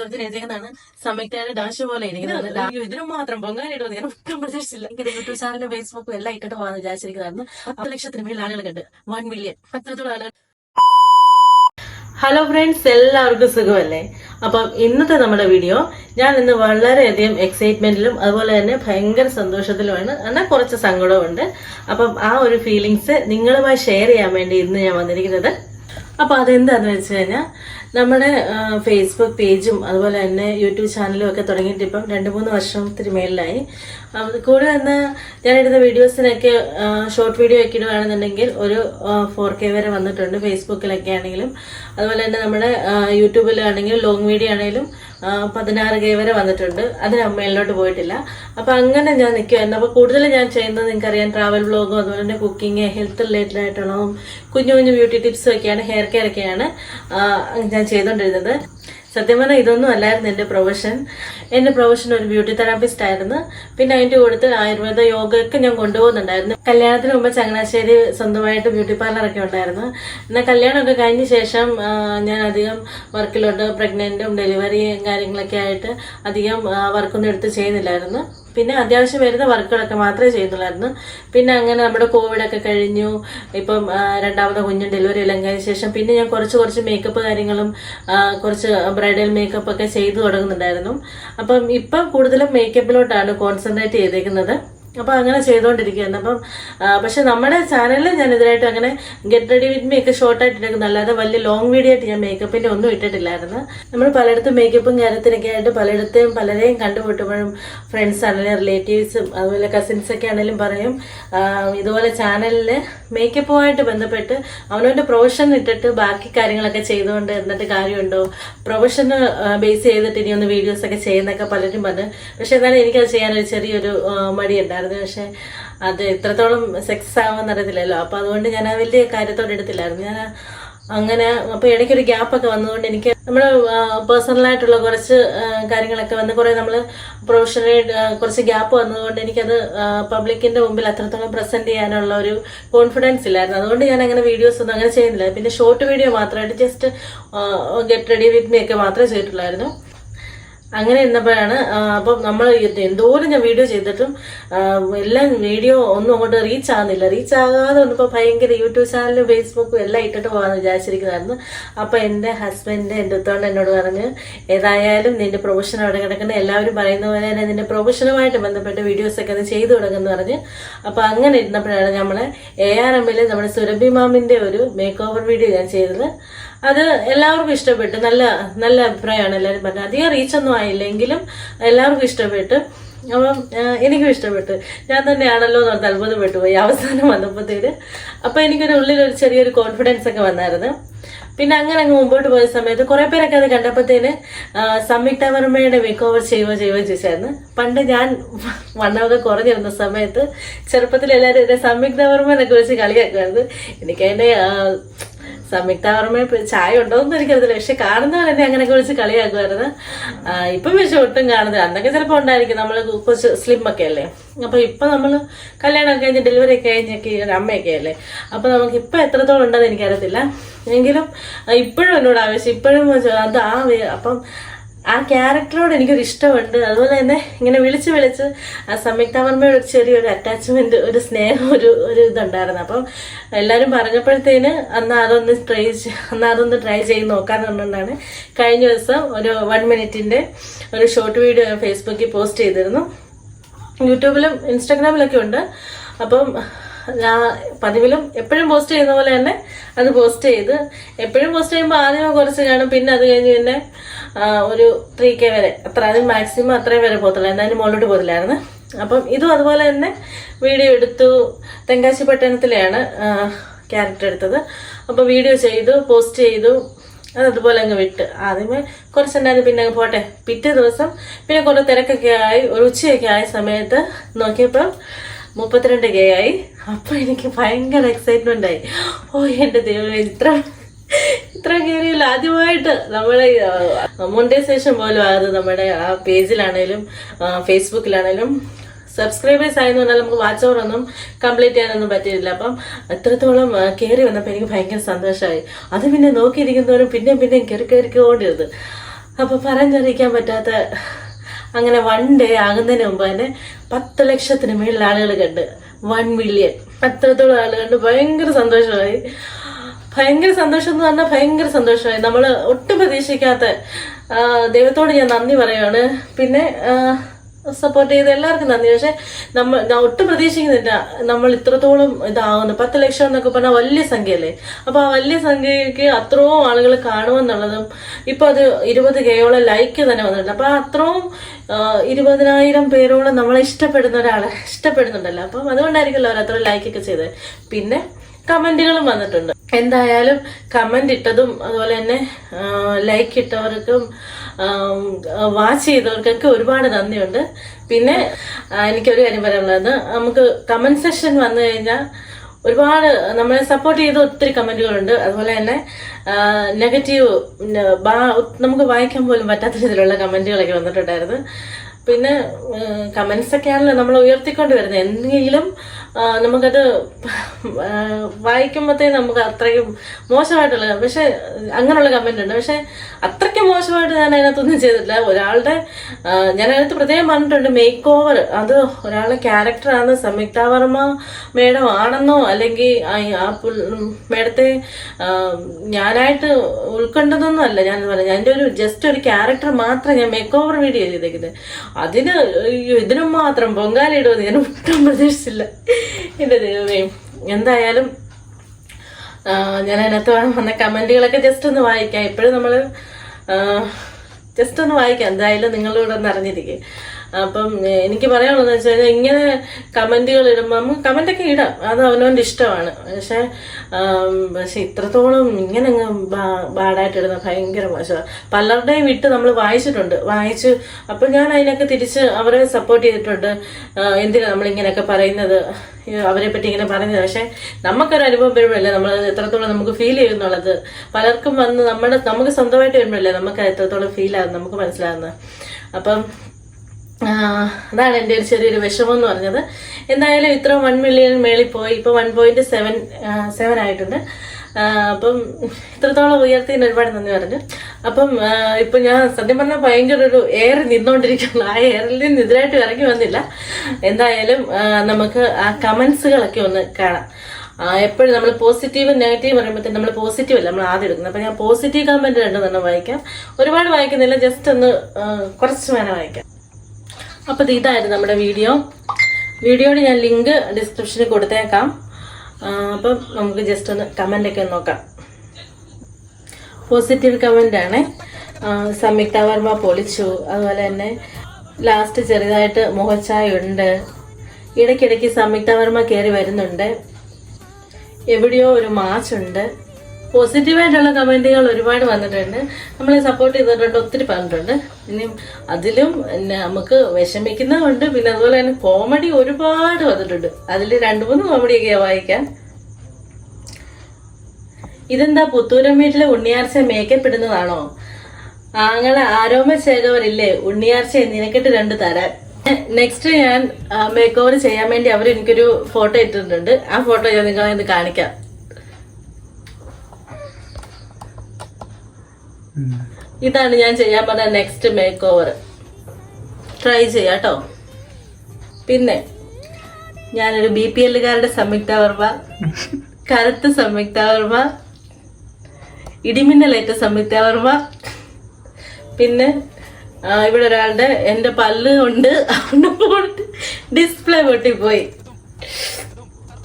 തൊഴുത്തിനെഴുതിയേക്കുന്നതാണ് സമയക്കാരെ dash പോലെ ഇരിക്കുന്നത്. ഇതിനും മാത്രം പൊങ്കാലിടുന്നത് ഞാൻ ഒട്ടും പ്രതീക്ഷിച്ചില്ല. യൂട്യൂബ് ചാനലും ഫേസ്ബുക്കും എല്ലാം ഇട്ടിട്ട് പോകാൻ വിചാരിച്ചിരിക്കുന്നതായിരുന്നു പത്ത് ലക്ഷത്തിന് മേളിൽ ആളുകൾ കണ്ട്. വൺ മില്യൺ അത്രത്തോളം ആളുകൾ. ഹലോ ഫ്രണ്ട്സ് എല്ലാവർക്കും സുഖമല്ലേ? അപ്പം ഇന്നത്തെ നമ്മുടെ വീഡിയോ ഞാൻ ഇന്ന് വളരെയധികം എക്സൈറ്റ്മെന്റിലും അതുപോലെ തന്നെ ഭയങ്കര സന്തോഷത്തിലുമാണ്. എന്നാൽ കുറച്ച് സങ്കടമുണ്ട് ഉണ്ട് അപ്പം ആ ഒരു ഫീലിങ്സ് നിങ്ങളുമായി ഷെയർ ചെയ്യാൻ വേണ്ടി ഇന്ന് ഞാൻ വന്നിരിക്കുന്നത്. അപ്പോൾ അതെന്താന്ന് വെച്ച് കഴിഞ്ഞാൽ നമ്മുടെ ഫേസ്ബുക്ക് പേജും അതുപോലെ തന്നെ യൂട്യൂബ് ചാനലും ഒക്കെ തുടങ്ങിയിട്ട് ഇപ്പം രണ്ട് മൂന്ന് വർഷത്തിന് മേളിലായി. കൂടെ തന്നെ ഞാനിടുന്ന വീഡിയോസിനൊക്കെ ഷോർട്ട് വീഡിയോ ഒക്കെ ഇടുകയാണെന്നുണ്ടെങ്കിൽ ഒരു ഫോർ കെ വരെ വന്നിട്ടുണ്ട് ഫേസ്ബുക്കിലൊക്കെ ആണെങ്കിലും. അതുപോലെ തന്നെ നമ്മുടെ യൂട്യൂബിലാണെങ്കിലും ലോങ് വീഡിയോ ആണെങ്കിലും പതിനാറ് കെ വരെ വന്നിട്ടുണ്ട്. അതിന് മേളിലോട്ട് പോയിട്ടില്ല. അപ്പൊ അങ്ങനെ ഞാൻ നിൽക്കുമായിരുന്നു അപ്പൊ കൂടുതൽ ഞാൻ ചെയ്യുന്നത് നിങ്ങൾക്കറിയാം ട്രാവൽ വ്ളോഗും അതുപോലെ തന്നെ കുക്കിംഗ് ഹെൽത്ത് റിലേറ്റഡ് ആയിട്ടുള്ളതും കുഞ്ഞു കുഞ്ഞു ബ്യൂട്ടി ടിപ്സും ഒക്കെയാണ് ഹെയർ കെയർ ഒക്കെയാണ് ഞാൻ ചെയ്തുകൊണ്ടിരുന്നത് സത്യം പറഞ്ഞാൽ ഇതൊന്നും അല്ലായിരുന്നു എന്റെ പ്രൊഫഷൻ എന്റെ പ്രൊഫഷൻ ഒരു ബ്യൂട്ടി തെറാപ്പിസ്റ്റ് ആയിരുന്നു. പിന്നെ അതിന്റെ കൂടുതൽ ആയുർവേദ യോഗയൊക്കെ ഞാൻ കൊണ്ടുപോകുന്നുണ്ടായിരുന്നു. കല്യാണത്തിന് മുമ്പ് ചങ്ങനാശ്ശേരി സ്വന്തമായിട്ട് ബ്യൂട്ടി പാർലറൊക്കെ ഉണ്ടായിരുന്നു. എന്നാൽ കല്യാണമൊക്കെ കഴിഞ്ഞ ശേഷം ഞാൻ അധികം വർക്കിലോട്ട് പ്രഗ്നന്റും ഡെലിവറിയും കാര്യങ്ങളൊക്കെ ആയിട്ട് അധികം വർക്കൊന്നും എടുത്ത് ചെയ്യുന്നില്ലായിരുന്നു. പിന്നെ അത്യാവശ്യം വരുന്ന വർക്കുകളൊക്കെ മാത്രമേ ചെയ്യുന്നുള്ളായിരുന്നു പിന്നെ അങ്ങനെ നമ്മുടെ കോവിഡൊക്കെ കഴിഞ്ഞു. ഇപ്പം രണ്ടാമത്തെ കുഞ്ഞും ഡെലിവറി എല്ലാം കഴിഞ്ഞ ശേഷം പിന്നെ ഞാൻ കുറച്ച് കുറച്ച് മേക്കപ്പ് കാര്യങ്ങളും കുറച്ച് ബ്രൈഡൽ മേക്കപ്പ് ഒക്കെ ചെയ്തു തുടങ്ങുന്നുണ്ടായിരുന്നു. അപ്പം ഇപ്പം കൂടുതലും മേക്കപ്പിലോട്ടാണ് കോൺസെൻട്രേറ്റ് ചെയ്തേക്കുന്നത്. അപ്പൊ അങ്ങനെ ചെയ്തുകൊണ്ടിരിക്കുകയാണ് അപ്പം പക്ഷെ നമ്മുടെ ചാനലിൽ ഞാൻ ഇതിനായിട്ട് അങ്ങനെ ഗെറ്റ് റെഡി വിത്ത് മീ ഒക്കെ ഷോർട്ടായിട്ട് ഇട്ടിരിക്കുന്നു അല്ലാതെ വലിയ ലോങ് വീഡിയോ ആയിട്ട് ഞാൻ മേക്കപ്പിന്റെ ഒന്നും ഇട്ടിട്ടില്ലായിരുന്നു. നമ്മൾ പലയിടത്തും മേക്കപ്പും കാര്യത്തിനൊക്കെ ആയിട്ട് പലയിടത്തെയും പലരെയും കണ്ടുമുട്ടുമ്പോഴും ഫ്രണ്ട്സ് ആണെങ്കിലും റിലേറ്റീവ്സും അതുപോലെ കസിൻസ് ഒക്കെ ആണെങ്കിലും പറയും ഇതുപോലെ ചാനലിൽ മേക്കപ്പുമായിട്ട് ബന്ധപ്പെട്ട് അവനവന്റെ പ്രൊഫഷൻ ഇട്ടിട്ട് ബാക്കി കാര്യങ്ങളൊക്കെ ചെയ്തുകൊണ്ട് എന്നിട്ട് കാര്യമുണ്ടോ? പ്രൊഫഷന് ബേസ് ചെയ്തിട്ട് ഇനി ഒന്ന് വീഡിയോസ് ഒക്കെ ചെയ്യുന്നൊക്കെ പലരും പറഞ്ഞു. പക്ഷെ എന്നാലും എനിക്കത് ചെയ്യാനൊരു ചെറിയൊരു ആ, മടിയുണ്ടായിരുന്നു പക്ഷെ അത് എത്രത്തോളം സക്സസ് ആവുമെന്ന് അറിയത്തില്ലല്ലോ. അപ്പൊ അതുകൊണ്ട് ഞാൻ ആ വലിയ കാര്യത്തോടെ എടുത്തില്ലായിരുന്നു. ഞാൻ അങ്ങനെ അപ്പൊ ഇടയ്ക്കൊരു ഗ്യാപ്പൊക്കെ വന്നതുകൊണ്ട് എനിക്ക് നമ്മുടെ പേഴ്സണലായിട്ടുള്ള കുറച്ച് കാര്യങ്ങളൊക്കെ വന്ന് കുറെ നമ്മൾ പ്രൊഫഷണലി കുറച്ച് ഗ്യാപ്പ് വന്നതുകൊണ്ട് എനിക്കത് പബ്ലിക്കിന്റെ മുമ്പിൽ അത്രത്തോളം പ്രസന്റ് ചെയ്യാനുള്ള ഒരു കോൺഫിഡൻസ് ഇല്ലായിരുന്നു. അതുകൊണ്ട് ഞാൻ അങ്ങനെ വീഡിയോസ് ഒന്നും അങ്ങനെ ചെയ്യുന്നില്ല. പിന്നെ ഷോർട്ട് വീഡിയോ മാത്രമായിട്ട് just get ready with me ഒക്കെ മാത്രമേ ചെയ്തിട്ടുള്ളായിരുന്നു. അങ്ങനെ ഇരുന്നപ്പോഴാണ് ആ, അപ്പം നമ്മൾ എന്തോരം ഞാൻ വീഡിയോ ചെയ്തിട്ടും എല്ലാം വീഡിയോ ഒന്നും അങ്ങോട്ട് റീച്ച് ആകുന്നില്ല റീച്ച് ആകാതെ വന്നപ്പോൾ ഭയങ്കര യൂട്യൂബ് ചാനലും ഫേസ്ബുക്കും എല്ലാം ഇട്ടിട്ട് പോകാമെന്ന് വിചാരിച്ചിരിക്കുന്നതായിരുന്നു അപ്പം എന്റെ ഹസ്ബൻഡ് എന്റെ ഉത്തോണ്ട് എന്നോട് പറഞ്ഞ് ഏതായാലും നിന്റെ പ്രൊഫഷൻ അവിടെ കിടക്കുന്ന എല്ലാവരും പറയുന്ന പോലെ തന്നെ നിന്റെ പ്രൊഫഷനുമായിട്ട് ബന്ധപ്പെട്ട വീഡിയോസൊക്കെ അത് ചെയ്തു തുടങ്ങുമെന്ന് പറഞ്ഞ്. അപ്പം അങ്ങനെ ഇരുന്നപ്പോഴാണ് നമ്മളെ എ ആർ എമ്മിൽ നമ്മുടെ സുരഭി മാമിന്റെ ഒരു മേക്ക് ഓവർ വീഡിയോ ഞാൻ ചെയ്തത്. അത് എല്ലാവർക്കും ഇഷ്ടപ്പെട്ടു. നല്ല നല്ല അഭിപ്രായമാണ് എല്ലാവരും പറഞ്ഞത്. അധികം റീച്ചൊന്നും ആയില്ലെങ്കിലും എല്ലാവർക്കും ഇഷ്ടപ്പെട്ടു. അപ്പം എനിക്കും ഇഷ്ടപ്പെട്ടു. ഞാൻ തന്നെയാണല്ലോ എന്ന് പറഞ്ഞാൽ അത്ഭുതപ്പെട്ടു പോയി അവസാനം വന്നപ്പോഴത്തേന് അപ്പം എനിക്കൊരു ഉള്ളിലൊരു ചെറിയൊരു കോൺഫിഡൻസ് ഒക്കെ വന്നായിരുന്നു. പിന്നെ അങ്ങനെ അങ്ങ് മുമ്പോട്ട് പോയ സമയത്ത് കുറേ പേരൊക്കെ അത് കണ്ടപ്പോഴത്തേന് സംയുക്ത വർമ്മയുടെ മേക്ക് ഓവർ ചെയ്യുമോ ചെയ്യുമോ ചോദിച്ചായിരുന്നു. പണ്ട് ഞാൻ വണ്ണമൊക്കെ കുറഞ്ഞിരുന്ന സമയത്ത് ചെറുപ്പത്തിൽ എല്ലാവരും എന്നെ സംയുക്ത വർമ്മ എന്നൊക്കെ വെച്ച് കളിയാക്കുമായിരുന്നു. എനിക്കതിന്റെ ആ, സംയുക്ത വർമ്മ ചായ ഉണ്ടോന്നും എനിക്കറിയില്ല പക്ഷെ കാണുന്നവർ എന്നെ അങ്ങനെ വിളിച്ച് കളിയാക്കുമായിരുന്നു. ഇപ്പം പക്ഷെ ഒട്ടും കാണുന്നത് അന്നൊക്കെ ചിലപ്പോൾ ഉണ്ടായിരിക്കും നമ്മൾ കുറച്ച് സ്ലിം ഒക്കെ അല്ലേ? അപ്പൊ ഇപ്പൊ നമ്മൾ കല്യാണമൊക്കെ കഴിഞ്ഞ് ഡെലിവറി ഒക്കെ കഴിഞ്ഞൊക്കെ അമ്മയൊക്കെ അല്ലേ? അപ്പൊ നമുക്ക് ഇപ്പൊ എത്രത്തോളം ഉണ്ടെന്ന് എനിക്കറിയത്തില്ല. എങ്കിലും ഇപ്പോഴും എന്നോട് ആവശ്യം ഇപ്പോഴും അത് ആ അപ്പം ആ ക്യാരക്ടറോട് എനിക്കൊരു ഇഷ്ടമുണ്ട്. അതുപോലെ തന്നെ ഇങ്ങനെ വിളിച്ച് വിളിച്ച് ആ സംയുക്ത വർമ്മയോട് ഒരു ചെറിയൊരു അറ്റാച്ച്മെന്റ് ഒരു സ്നേഹം ഒരു ഒരു ഇതുണ്ടായിരുന്നു. അപ്പം എല്ലാവരും പറഞ്ഞപ്പോഴത്തേന് അന്ന് അതൊന്ന് ട്രൈ അന്ന് അതൊന്ന് ട്രൈ ചെയ്ത് നോക്കാന്ന് പറഞ്ഞുകൊണ്ടാണ് കഴിഞ്ഞ ദിവസം ഒരു വൺ മിനിറ്റിന്റെ ഒരു ഷോർട്ട് വീഡിയോ ഫേസ്ബുക്കിൽ പോസ്റ്റ് ചെയ്തിരുന്നു. യൂട്യൂബിലും ഇൻസ്റ്റാഗ്രാമിലൊക്കെ ഉണ്ട്. അപ്പം ഞാൻ പതിവിലും എപ്പോഴും പോസ്റ്റ് ചെയ്യുന്ന പോലെ തന്നെ അത് പോസ്റ്റ് ചെയ്ത് എപ്പോഴും പോസ്റ്റ് ചെയ്യുമ്പോൾ ആദ്യം കുറച്ച് കാണും. പിന്നെ അത് കഴിഞ്ഞ് പിന്നെ ഒരു ത്രീ കെ വരെ. അത്ര അത് മാക്സിമം അത്രയും വരെ പോകത്തില്ല എന്തായാലും മുകളിലോട്ട് പോകത്തില്ലായിരുന്നു. അപ്പം ഇതും അതുപോലെ തന്നെ വീഡിയോ എടുത്തു. തെങ്കാശി പട്ടണത്തിലെയാണ് ക്യാരക്ടർ എടുത്തത്. അപ്പോൾ വീഡിയോ ചെയ്തു പോസ്റ്റ് ചെയ്തു. അത് അതുപോലെ അങ്ങ് വിട്ട്. ആദ്യമേ കുറച്ചുണ്ടായിരുന്നു പിന്നെ അങ്ങ് പോട്ടെ. പിറ്റേ ദിവസം പിന്നെ കുറേ തിരക്കൊക്കെ ആയി ഒരു ഉച്ചയൊക്കെ ആയ സമയത്ത് നോക്കിയപ്പോൾ മുപ്പത്തിരണ്ട് കെ ആയി. അപ്പൊ എനിക്ക് ഭയങ്കര എക്സൈറ്റ്മെന്റ് ആയി. ഓ എന്റെ ദൈവമേ ഇത്ര ഇത്ര കയറിയില്ല ആദ്യമായിട്ട് നമ്മുടെ മോണ്ടൈസേഷൻ പോലും അത് നമ്മുടെ ആ പേജിലാണേലും ഫേസ്ബുക്കിലാണേലും സബ്സ്ക്രൈബേഴ്സ് ആയെന്ന് പറഞ്ഞാൽ നമുക്ക് വാച്ച് ഓവർ ഒന്നും കംപ്ലീറ്റ് ചെയ്യാനൊന്നും പറ്റിയില്ല അപ്പം എത്രത്തോളം കയറി വന്നപ്പോൾ എനിക്ക് ഭയങ്കര സന്തോഷമായി അത് പിന്നെ നോക്കിയിരിക്കുന്നവരും പിന്നെയും പിന്നെയും കയറി കയറിക്കൊണ്ടിരുന്നത് അപ്പൊ പറഞ്ഞറിയിക്കാൻ പറ്റാത്ത അങ്ങനെ വൺ ഡേ ആകുന്നതിന് മുമ്പ് തന്നെ പത്ത് ലക്ഷത്തിന് മേളിൽ ആളുകൾ കണ്ട് വൺ മില്യൺ അത്രത്തോളം ആളുകൾ കണ്ട് ഭയങ്കര സന്തോഷമായി. ഭയങ്കര സന്തോഷം എന്ന് പറഞ്ഞാൽ ഭയങ്കര സന്തോഷമായി. നമ്മൾ ഒട്ടും പ്രതീക്ഷിക്കാത്ത ദൈവത്തോട് ഞാൻ നന്ദി പറയുകയാണ് പിന്നെ സപ്പോർട്ട് ചെയ്ത എല്ലാവർക്കും നന്ദി. പക്ഷെ നമ്മൾ ഒട്ടും പ്രതീക്ഷിക്കുന്നില്ല. നമ്മൾ ഇത്രത്തോളം ഇതാവുന്നു. പത്ത് ലക്ഷം എന്നൊക്കെ പറഞ്ഞാൽ വലിയ സംഖ്യയല്ലേ? അപ്പൊ ആ വലിയ സംഖ്യയ്ക്ക് അത്രയും ആളുകൾ കാണുമെന്നുള്ളതും ഇപ്പൊ അത് ഇരുപത് കെയോളം ലൈക്ക് തന്നെ വന്നിട്ടുണ്ട്. അപ്പൊ അത്രയും ഇരുപതിനായിരം പേരോളം നമ്മളെ ഇഷ്ടപ്പെടുന്ന ഒരാളെ ഇഷ്ടപ്പെടുന്നുണ്ടല്ലോ. അപ്പം അതുകൊണ്ടായിരിക്കുമല്ലോ അവർ അത്ര ലൈക്കൊക്കെ ചെയ്തത്. പിന്നെ കമന്റുകളും വന്നിട്ടുണ്ട്. എന്തായാലും കമന്റ് ഇട്ടതും അതുപോലെ തന്നെ ലൈക്ക് ഇട്ടവർക്കും വാച്ച് ചെയ്തവർക്കൊക്കെ ഒരുപാട് നന്ദിയുണ്ട്. പിന്നെ എനിക്കൊരു കാര്യം പറയാനുള്ളത്. നമുക്ക് കമന്റ് സെഷൻ വന്നു കഴിഞ്ഞാൽ ഒരുപാട് നമ്മളെ സപ്പോർട്ട് ചെയ്ത ഒത്തിരി കമന്റുകളുണ്ട്. അതുപോലെ തന്നെ നെഗറ്റീവ് നമുക്ക് വായിക്കാൻ പോലും പറ്റാത്ത രീതിയിലുള്ള കമന്റുകളൊക്കെ വന്നിട്ടുണ്ടായിരുന്നു. പിന്നെ കമന്റ്സ് ഒക്കെ ആണല്ലോ നമ്മൾ ഉയർത്തിക്കൊണ്ട് വരുന്നത്. എന്തെങ്കിലും നമുക്കത് വായിക്കുമ്പോഴത്തേ നമുക്ക് അത്രയും മോശമായിട്ടുള്ള പക്ഷെ അങ്ങനെയുള്ള കമന്റ് ഉണ്ട്. പക്ഷെ അത്രയ്ക്ക് മോശമായിട്ട് ഞാൻ അതിനകത്തൊന്നും ചെയ്തിട്ടില്ല. ഒരാളുടെ ഞാൻ അതിനകത്ത് പ്രത്യേകം പറഞ്ഞിട്ടുണ്ട് മേക്ക് ഓവർ അത് ഒരാളുടെ ക്യാരക്ടറാണ് സംയുക്ത വർമ്മ മേഡം ആണെന്നോ അല്ലെങ്കിൽ ആ- മേഡത്തെ ഞാനായിട്ട് ഉൾക്കൊണ്ടതൊന്നും അല്ല. ഞാൻ പറഞ്ഞു എന്റെ ഒരു ജസ്റ്റ് ഒരു ക്യാരക്ടർ മാത്രം ഞാൻ മേക്ക് ഓവർ വീഡിയോ ചെയ്തേക്കുന്നത് അതിന് ഇതിനും മാത്രം പൊങ്കാലിടുമെന്ന് ഞാൻ ഒട്ടും പ്രതീക്ഷിച്ചില്ല. എന്റെ ദൈവമേ എന്തായാലും ഞാൻ അതിനകത്ത് വന്ന കമന്റുകളൊക്കെ ജസ്റ്റ് ഒന്ന് വായിക്കാം. ഇപ്പോഴും നമ്മൾ ജസ്റ്റ് ഒന്ന് വായിക്കാം. എന്തായാലും നിങ്ങളോട് ഒന്ന് അറിഞ്ഞിരിക്കും. അപ്പം എനിക്ക് പറയാനുള്ളത് വെച്ച് കഴിഞ്ഞാൽ ഇങ്ങനെ കമന്റുകൾ ഇടുമ്പോൾ നമുക്ക് കമന്റൊക്കെ ഇടാം. അത് അവനവന്റെ ഇഷ്ടമാണ്. പക്ഷെ പക്ഷെ ഇത്രത്തോളം ഇങ്ങനെ അങ്ങ് ബാഡായിട്ട് ഇടുന്ന ഭയങ്കര മോശമാണ് പലരുടെയും വിട്ട് നമ്മൾ വായിച്ചിട്ടുണ്ട്. വായിച്ച് അപ്പം ഞാൻ അതിനൊക്കെ തിരിച്ച് അവരെ സപ്പോർട്ട് ചെയ്തിട്ടുണ്ട്. എന്തിനാ നമ്മൾ ഇങ്ങനെയൊക്കെ പറയുന്നത്? അവരെ പറ്റി ഇങ്ങനെ പറയുന്നത്. പക്ഷെ നമുക്കൊരു അനുഭവം വരുമ്പോഴല്ലേ നമ്മൾ എത്രത്തോളം നമുക്ക് ഫീൽ ചെയ്യുന്നുള്ളത്? പലർക്കും വന്ന് നമ്മുടെ നമുക്ക് സ്വന്തമായിട്ട് വരുമ്പോഴല്ലേ നമുക്ക് എത്രത്തോളം ഫീൽ ആകുന്നത് നമുക്ക് മനസ്സിലാകുന്നത്? അപ്പം അതാണ് എന്റെ ഒരു ചെറിയൊരു വിഷമം എന്ന് പറഞ്ഞത്. എന്തായാലും ഇത്ര വൺ മില്യൺ മേളിൽ പോയി ഇപ്പോൾ വൺ പോയിന്റ് സെവൻ സെവൻ ആയിട്ടുണ്ട്. അപ്പം ഇത്രത്തോളം ഉയർത്തിന് ഒരുപാട് നന്ദി പറഞ്ഞു. അപ്പം ഇപ്പം ഞാൻ സത്യം പറഞ്ഞാൽ ഭയങ്കര ഒരു എയർ നിന്നുകൊണ്ടിരിക്കുന്നു ആ എയറിൽ നിന്ന് ഇതിലായിട്ട് ഇറങ്ങി വന്നില്ല. എന്തായാലും നമുക്ക് ആ കമൻസുകളൊക്കെ ഒന്ന് കാണാം. എപ്പോഴും നമ്മൾ പോസിറ്റീവ് നെഗറ്റീവ് പറയുമ്പോഴത്തേക്കും നമ്മൾ പോസിറ്റീവ് അല്ല നമ്മൾ ആദ്യം എടുക്കുന്നത്. അപ്പം ഞാൻ പോസിറ്റീവ് കമന്റ് രണ്ടെണ്ണം വായിക്കാം. ഒരുപാട് വായിക്കുന്നില്ല. ജസ്റ്റ് ഒന്ന് കുറച്ച് വേണം വായിക്കാം. അപ്പോൾ ഇത് ഇതായിരുന്നു നമ്മുടെ വീഡിയോ. വീഡിയോയുടെ ഞാൻ ലിങ്ക് ഡിസ്ക്രിപ്ഷനിൽ കൊടുത്തേക്കാം. അപ്പം നമുക്ക് ജസ്റ്റ് ഒന്ന് കമന്റൊക്കെ ഒന്ന് നോക്കാം. പോസിറ്റീവ് കമന്റ് ആണ്. സംയുക്ത വർമ്മ പൊളിച്ചു. അതുപോലെ തന്നെ ലാസ്റ്റ് ചെറുതായിട്ട് മുഖച്ചായ ഉണ്ട്. ഇടയ്ക്കിടയ്ക്ക് സംയുക്ത വർമ്മ കയറി വരുന്നുണ്ട്. എവിടെയോ ഒരു മാച്ച് ഉണ്ട്. പോസിറ്റീവായിട്ടുള്ള കമന്റുകൾ ഒരുപാട് വന്നിട്ടുണ്ട്. നമ്മളെ സപ്പോർട്ട് ചെയ്തിട്ടുണ്ട് ഒത്തിരി പറഞ്ഞിട്ടുണ്ട്. ഇനി അതിലും നമുക്ക് വിഷമിക്കുന്നതുണ്ട് പിന്നെ അതുപോലെ തന്നെ കോമഡി ഒരുപാട് വന്നിട്ടുണ്ട്. അതിൽ രണ്ടു മൂന്ന് കോമഡിയൊക്കെ വായിക്കാം. ഇതെന്താ പുത്തൂരം വീട്ടിലെ ഉണ്ണിയാർച്ച മേക്കപ്പ് ഇടുന്നതാണോ ആങ്ങളെ ആരോമ ശേഖവരില്ലേ ഉണ്ണിയാർച്ച നിനക്കിട്ട് രണ്ട് തരാൻ. നെക്സ്റ്റ് ഞാൻ മേക്ക് ഓവർ ചെയ്യാൻ വേണ്ടി അവർ എനിക്കൊരു ഫോട്ടോ ഇട്ടിട്ടുണ്ട്. ആ ഫോട്ടോ ഞാൻ നിങ്ങളെ കാണിക്കാം. ഇതാണ് ഞാൻ ചെയ്യാൻ പറഞ്ഞ നെക്സ്റ്റ് മേക്ക് ഓവർ ട്രൈ ചെയ്യാട്ടോ പിന്നെ ഞാനൊരു ബി പി എല്ലുകാരുടെ സംയുക്ത വർമ്മ കറുത്ത സംയുക്ത വർമ്മ ഇടിമിന്നലേറ്റ സംയുക്ത വർമ്മ പിന്നെ ഇവിടെ ഒരാളുടെ എന്റെ പല്ല് കൊണ്ട് ഡിസ്പ്ലേ പൊട്ടിപ്പോയി.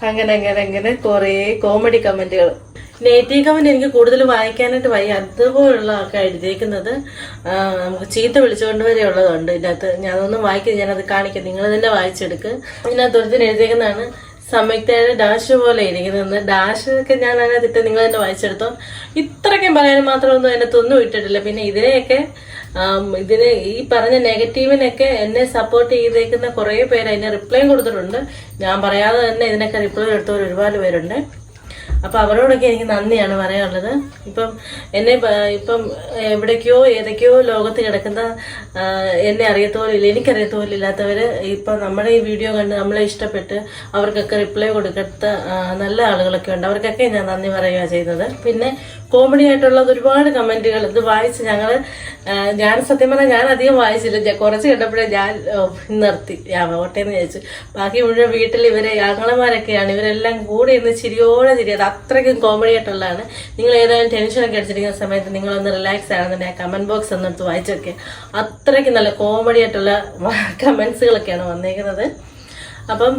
അങ്ങനെ അങ്ങനെ അങ്ങനെ കുറേ കോമഡി കമന്റുകൾ നെഗറ്റീവ് കമന്റ് എനിക്ക് കൂടുതൽ വായിക്കാനായിട്ട് വയ്യ. അതുപോലുള്ള ഒക്കെ എഴുതിയേക്കുന്നത് നമുക്ക് ചീത്ത വിളിച്ചുകൊണ്ട് വരെ ഉള്ളതുണ്ട് ഇതിനകത്ത് ഞാൻ അതൊന്നും വായിക്കുന്നത് ഞാനത് കാണിക്കാം. നിങ്ങൾ തന്നെ വായിച്ചെടുക്ക്. ഇതിനകത്ത് ഒരുത്തിന് എഴുതിയേക്കുന്നതാണ് സംയുക്തയുടെ ഡാഷ് പോലെ ഇരിക്കുന്നത് ഡാഷ് ഒക്കെ ഞാൻ അതിനകത്ത് ഇട്ട് നിങ്ങൾ തന്നെ വായിച്ചെടുത്തോ. ഇത്രയ്ക്കും പറയാൻ മാത്രമൊന്നും അതിനകത്തൊന്നും ഇട്ടിട്ടില്ല പിന്നെ ഇതിനെയൊക്കെ ഇതിനെ ഇതിന് ഈ പറഞ്ഞ നെഗറ്റീവിനൊക്കെ എന്നെ സപ്പോർട്ട് ചെയ്തേക്കുന്ന കുറേ പേര് അതിന് റിപ്ലൈ കൊടുത്തിട്ടുണ്ട്. ഞാൻ പറയാതെ തന്നെ ഇതിനൊക്കെ റിപ്ലൈ എടുത്തവർ ഒരുപാട് പേരുണ്ട്. അപ്പൊ അവരോടൊക്കെ എനിക്ക് നന്ദിയാണ് പറയാനുള്ളത്. ഇപ്പം എന്നെ ഇപ്പം എവിടേക്കോ ഏതൊക്കെയോ ലോകത്ത് കിടക്കുന്ന എന്നെ അറിയത്തോലില്ല എനിക്കറിയത്തോലും ഇല്ലാത്തവര് ഇപ്പൊ നമ്മുടെ ഈ വീഡിയോ കണ്ട് നമ്മളെ ഇഷ്ടപ്പെട്ട് അവർക്കൊക്കെ റിപ്ലൈ കൊടുക്കാത്ത നല്ല ആളുകളൊക്കെ ഉണ്ട്. അവർക്കൊക്കെ ഞാൻ നന്ദി പറയുക ചെയ്യുന്നത് പിന്നെ കോമഡി ആയിട്ടുള്ളത് ഒരുപാട് കമന്റുകൾ. ഇത് വായിച്ച് ഞങ്ങൾ ഞാൻ സത്യം പറഞ്ഞാൽ ഞാൻ അധികം വായിച്ചില്ല. കുറച്ച് കണ്ടപ്പോഴേ ഞാൻ നിർത്തി. ഞാൻ ഓട്ടേന്ന് വിചാരിച്ചു. ബാക്കി മുഴുവൻ വീട്ടിൽ ഇവരെ ആങ്ങളമാരൊക്കെയാണ്. ഇവരെല്ലാം കൂടി ഇന്ന് ചിരിയോടെ ചിരി. അത് അത്രയ്ക്കും കോമഡി ആയിട്ടുള്ളതാണ്. നിങ്ങൾ ഏതായാലും ടെൻഷനൊക്കെ അടിച്ചിരിക്കുന്ന സമയത്ത് നിങ്ങളൊന്ന് റിലാക്സ് ആണെന്നുണ്ടെങ്കിൽ കമന്റ് ബോക്സ് ഒന്നെടുത്ത് വായിച്ചൊക്കെ അത്രയ്ക്കും നല്ല കോമഡി ആയിട്ടുള്ള കമന്റ്സുകളൊക്കെയാണ് വന്നേക്കുന്നത്. അപ്പം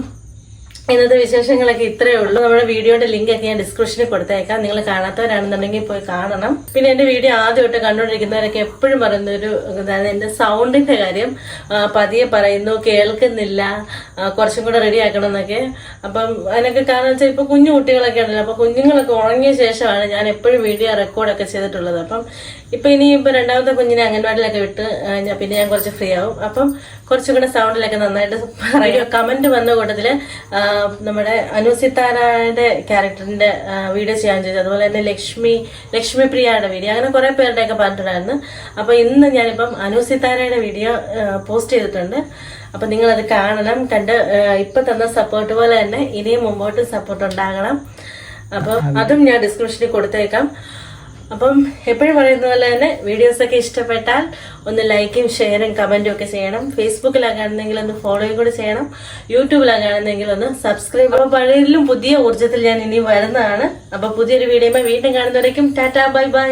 ഇന്നത്തെ വിശേഷങ്ങളൊക്കെ ഇത്രയേ ഉള്ളൂ. നമ്മുടെ വീഡിയോയുടെ ലിങ്ക് ഒക്കെ ഞാൻ ഡിസ്ക്രിപ്ഷനിൽ കൊടുത്തേക്കാം. നിങ്ങൾ കാണാത്തവരാണെന്നുണ്ടെങ്കിൽ പോയി കാണണം. പിന്നെ എന്റെ വീഡിയോ ആദ്യമായിട്ട് കണ്ടുകൊണ്ടിരിക്കുന്നവരൊക്കെ എപ്പോഴും പറയുന്ന ഒരു അതായത് എന്റെ സൗണ്ടിന്റെ കാര്യം പതിയെ പറയുന്നു കേൾക്കുന്നില്ല കുറച്ചും കൂടെ റെഡി ആക്കണം എന്നൊക്കെ അപ്പം അതിനൊക്കെ കാരണം വെച്ചാൽ ഇപ്പൊ കുഞ്ഞു കുട്ടികളൊക്കെ ഉണ്ടല്ലോ അപ്പൊ കുഞ്ഞുങ്ങളൊക്കെ ഉറങ്ങിയ ശേഷമാണ് ഞാൻ എപ്പോഴും വീഡിയോ റെക്കോർഡൊക്കെ ചെയ്തിട്ടുള്ളത്. അപ്പം ഇപ്പൊ ഇനി ഇപ്പൊ രണ്ടാമത്തെ കുഞ്ഞിനെ അംഗൻവാടിയിലൊക്കെ വിട്ട് പിന്നെ ഞാൻ കുറച്ച് ഫ്രീ ആവും. അപ്പം കുറച്ചും കൂടെ സൗണ്ടിലൊക്കെ നന്നായിട്ട് പറയുക. കമന്റ് വന്ന കൂട്ടത്തിൽ നമ്മുടെ അനുസിത്താരയുടെ ക്യാരക്ടറിന്റെ വീഡിയോ ചെയ്യാൻ ചോദിച്ചു അതുപോലെ തന്നെ ലക്ഷ്മി ലക്ഷ്മി പ്രിയയുടെ വീഡിയോ. അങ്ങനെ കുറെ പേരുടെ ഒക്കെ പറഞ്ഞിട്ടുണ്ടായിരുന്നു. അപ്പൊ ഇന്ന് ഞാനിപ്പം അനുസിത്താരയുടെ വീഡിയോ പോസ്റ്റ് ചെയ്തിട്ടുണ്ട്. അപ്പൊ നിങ്ങൾ അത് കാണണം കണ്ട് ഇപ്പൊ തന്ന സപ്പോർട്ട് പോലെ തന്നെ ഇനിയും മുമ്പോട്ട് സപ്പോർട്ട് ഉണ്ടാകണം. അപ്പൊ അതും. ഞാൻ ഡിസ്ക്രിപ്ഷനിൽ കൊടുത്തേക്കാം. അപ്പം എപ്പോഴും പറയുന്ന പോലെ തന്നെ വീഡിയോസ് ഒക്കെ ഇഷ്ടപ്പെട്ടാൽ ഒന്ന് ലൈക്കും ഷെയറും കമന്റും ഒക്കെ ചെയ്യണം. ഫേസ്ബുക്കിലാകാണെന്നെങ്കിൽ ഒന്ന് ഫോളോയും കൂടെ ചെയ്യണം. യൂട്യൂബിലാകാണെന്നെങ്കിൽ ഒന്ന് സബ്സ്ക്രൈബ് അപ്പൊ പഴയതിലും പുതിയ ഊർജത്തിൽ ഞാൻ ഇനി വരുന്നതാണ്. അപ്പൊ പുതിയൊരു വീഡിയോ വീണ്ടും കാണുന്നവരേക്കും ടാറ്റാ ബൈ ബൈ